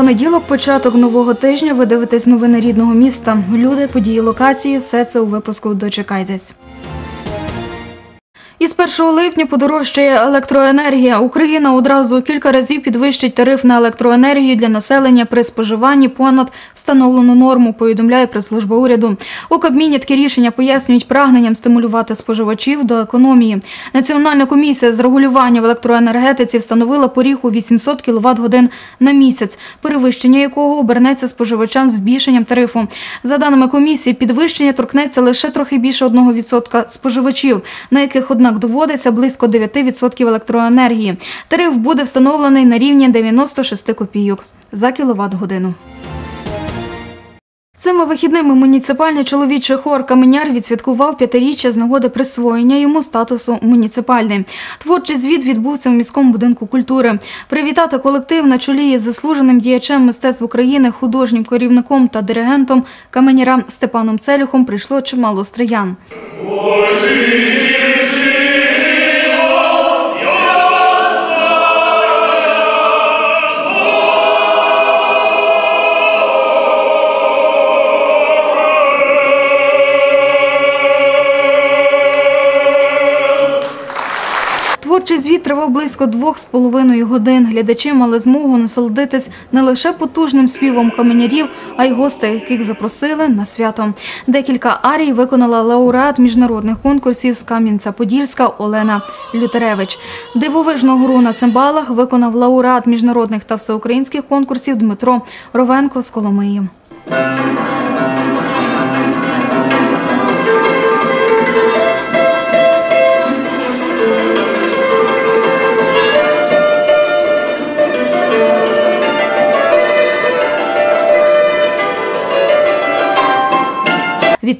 Понеділок, початок нового тижня. Ви дивитесь новини рідного міста. Люди, події, локації все це у випуску. Дочекайтесь. Із 1 липня подорожчає електроенергія. Україна одразу кілька разів підвищить тариф на електроенергію для населення при споживанні понад встановлену норму, повідомляє прес-служба уряду. У Кабміні такі рішення пояснюють прагненням стимулювати споживачів до економії. Національна комісія з регулювання в електроенергетиці встановила поріг у 800 кВт годин на місяць, перевищення якого обернеться споживачам збільшенням тарифу. За даними комісії, підвищення торкнеться лише трохи більше 1% споживачів, на яких одна однак доводиться близько 9% електроенергії. Тариф буде встановлений на рівні 96 копійок за кіловат-годину. Цими вихідними муніципальний чоловічий хор Каменяр відсвяткував п'ятиріччя з нагоди присвоєння йому статусу муніципальний. Творчий звіт відбувся у міському будинку культури. Привітати колектив на чолі із заслуженим діячем мистецтв України, художнім керівником та диригентом Каменяра Степаном Целюхом прийшло чимало стриян. Тривав близько двох з половиною годин. Глядачі мали змогу насолодитись не лише потужним співом каменярів, а й гостей, яких запросили на свято. Декілька арій виконала лауреат міжнародних конкурсів з Кам'янця-Подільська Олена Лютеревич. Дивовижну гру на цимбалах виконав лауреат міжнародних та всеукраїнських конкурсів Дмитро Ровенко з Коломиї.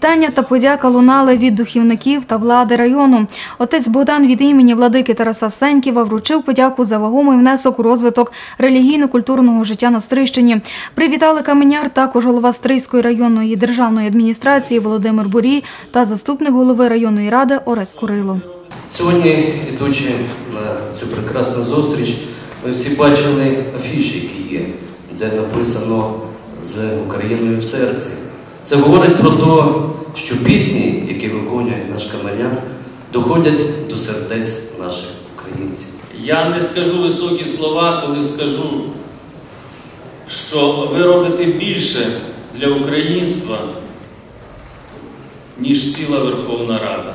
Вітання та подяка лунали від духівників та влади району. Отець Богдан від імені владики Тараса Сеньківа вручив подяку за вагомий внесок у розвиток релігійно-культурного життя на Стрищині. Привітали каменяр також голова Стрийської районної державної адміністрації Володимир Бурій та заступник голови районної ради Орес Курило. Сьогодні, йдучи на цю прекрасну зустріч, ми всі бачили афіші, які є, де написано з Україною в серці. Це говорить про те, що пісні, які виконує наш каменяр, доходять до сердець наших українців. Я не скажу високі слова, коли скажу, що ви робите більше для українства, ніж ціла Верховна Рада.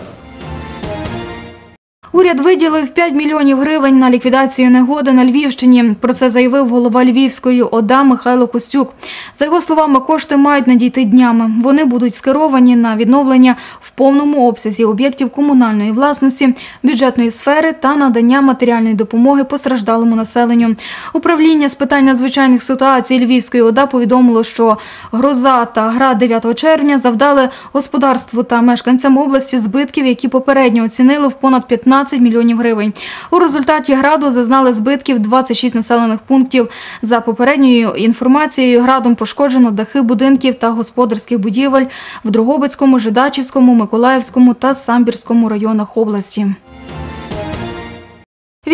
Уряд виділив 5 мільйонів гривень на ліквідацію негоди на Львівщині. Про це заявив голова Львівської ОДА Михайло Костюк. За його словами, кошти мають надійти днями. Вони будуть скеровані на відновлення в повному обсязі об'єктів комунальної власності, бюджетної сфери та надання матеріальної допомоги постраждалому населенню. Управління з питань надзвичайних ситуацій Львівської ОДА повідомило, що гроза та град 9 червня завдали господарству та мешканцям області збитків, які попередньо оцінили в понад 15 мільйонів гривень. У результаті граду зазнали збитків 26 населених пунктів. За попередньою інформацією, градом пошкоджено дахи будинків та господарських будівель в Дрогобицькому, Жидачівському, Миколаївському та Самбірському районах області.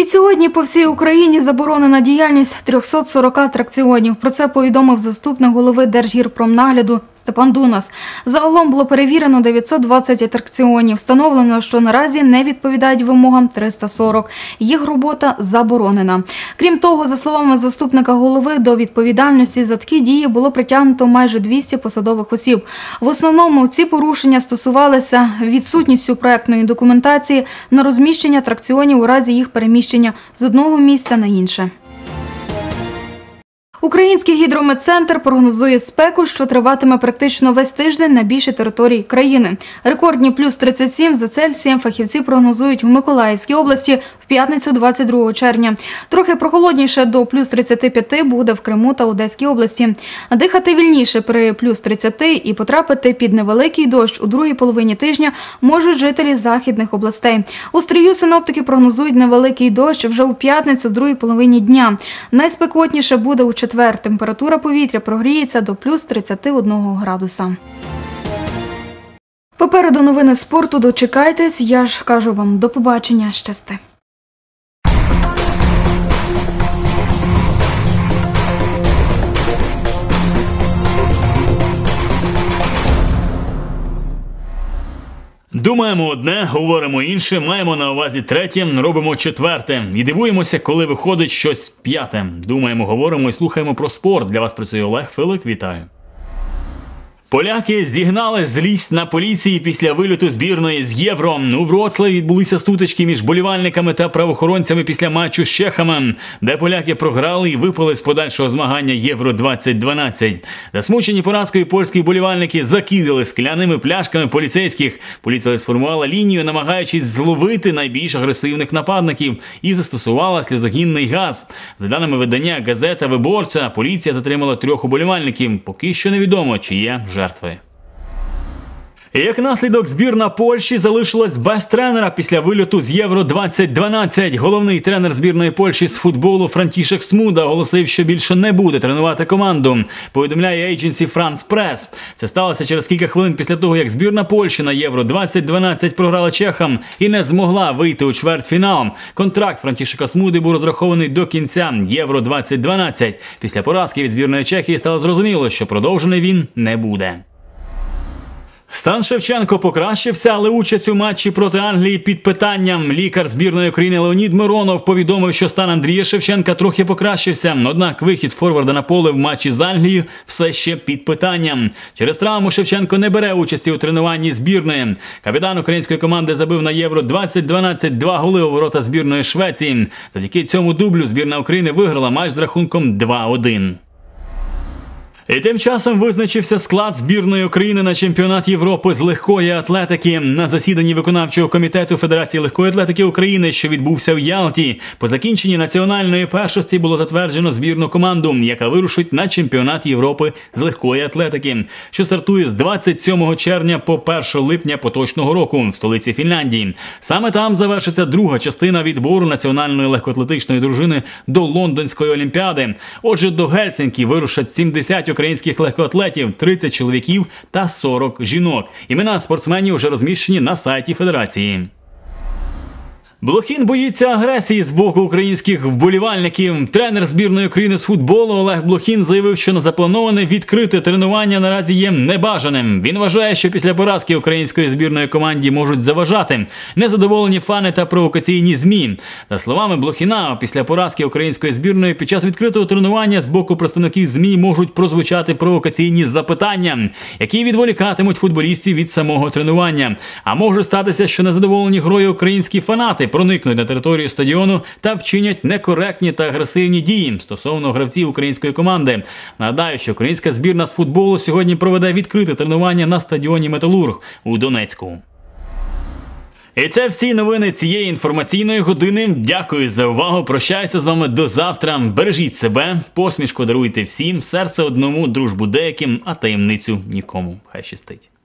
Відсьогодні по всій Україні заборонена діяльність 340 атракціонів. Про це повідомив заступник голови Держгірпромнагляду Степан Дунас. Загалом було перевірено 920 атракціонів. Встановлено, що наразі не відповідають вимогам 340. Їх робота заборонена. Крім того, за словами заступника голови, до відповідальності за такі дії було притягнуто майже 200 посадових осіб. В основному ці порушення стосувалися відсутністю проектної документації на розміщення атракціонів у разі їх переміщення з одного місця на інше. Український гідрометцентр прогнозує спеку, що триватиме практично весь тиждень на більшій території країни. Рекордні плюс 37 за Цельсієм фахівці прогнозують в Миколаївській області в п'ятницю 22 червня. Трохи прохолодніше до плюс 35 буде в Криму та Одеській області. Дихати вільніше при плюс 30 і потрапити під невеликий дощ у другій половині тижня можуть жителі західних областей. У стрію синоптики прогнозують невеликий дощ вже у п'ятницю в другій половині дня. Найспекотніше буде у четвер. Температура повітря прогріється до плюс 31 градуса. Попереду новини спорту дочекайтесь. Я ж кажу вам до побачення. Щасти. Думаємо одне, говоримо інше, маємо на увазі третє, робимо четверте. І дивуємося, коли виходить щось п'яте. Думаємо, говоримо і слухаємо про спорт. Для вас працює Олег Филик. Вітаю. Поляки зігнали злість на поліції після виліту збірної з євро. У Вроцлаві відбулися сутички між болівальниками та правоохоронцями після матчу з чехами, де поляки програли і випали з подальшого змагання Євро 2012 Засмучені поразкою польські болівальники закидали скляними пляшками поліцейських. Поліція сформувала лінію, намагаючись зловити найбільш агресивних нападників, і застосувала сльозогінний газ. За даними видання газета Виборця, поліція затримала трьох уболівальників. Поки що невідомо, чи є жертви. Як наслідок збірна Польщі залишилась без тренера після вильоту з Євро 2012 Головний тренер збірної Польщі з футболу Франтішек Смуда оголосив, що більше не буде тренувати команду. Повідомляє ейдженсі France Press. Це сталося через кілька хвилин після того, як збірна Польщі на Євро 2012 програла чехам і не змогла вийти у чвертьфінал. Контракт Франтішека Смуди був розрахований до кінця Євро 2012 Після поразки від збірної Чехії стало зрозуміло, що продовжений він не буде. Стан Шевченко покращився, але участь у матчі проти Англії під питанням. Лікар збірної України Леонід Миронов повідомив, що стан Андрія Шевченка трохи покращився. Однак вихід форварда на поле в матчі з Англією все ще під питанням. Через травму Шевченко не бере участі у тренуванні збірної. Капітан української команди забив на євро 2012 два голи у ворота збірної Швеції. Завдяки цьому дублю збірна України виграла матч з рахунком 2-1. І тим часом визначився склад збірної України на чемпіонат Європи з легкої атлетики на засіданні виконавчого комітету Федерації легкої атлетики України, що відбувся в Ялті. По закінченні національної першості було затверджено збірну команду, яка вирушить на чемпіонат Європи з легкої атлетики, що стартує з 27 червня по 1 липня поточного року в столиці Фінляндії. Саме там завершиться друга частина відбору національної легкоатлетичної дружини до Лондонської олімпіади. Отже, до Гельсінкі вирушать 70 українських легкоатлетів, 30 чоловіків та 40 жінок. Імена спортсменів вже розміщені на сайті Федерації. Блохін боїться агресії з боку українських вболівальників. Тренер збірної України з футболу Олег Блохін заявив, що на заплановане відкрите тренування наразі є небажаним. Він вважає, що після поразки української збірної команді можуть заважати незадоволені фани та провокаційні змі. За словами Блохіна, після поразки української збірної під час відкритого тренування з боку представників змі можуть прозвучати провокаційні запитання, які відволікатимуть футболістів від самого тренування. А може статися, що незадоволені грою українські фанати проникнуть на територію стадіону та вчинять некоректні та агресивні дії стосовно гравців української команди. Нагадаю, що українська збірна з футболу сьогодні проведе відкрите тренування на стадіоні Металург у Донецьку. І це всі новини цієї інформаційної години. Дякую за увагу. Прощаюся з вами до завтра. Бережіть себе, посмішку даруйте всім, серце одному, дружбу деяким, а таємницю нікому. Хай щастить.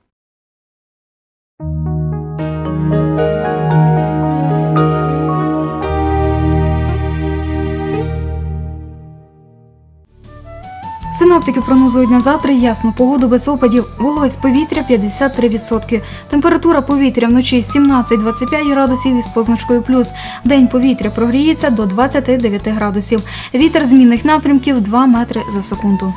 Синоптики прогнозують на завтра ясну погоду без опадів. Вологість повітря 53%. Температура повітря вночі 17-25 градусів із позначкою плюс. День повітря прогріється до 29 градусів. Вітер змінних напрямків 2 метри за секунду.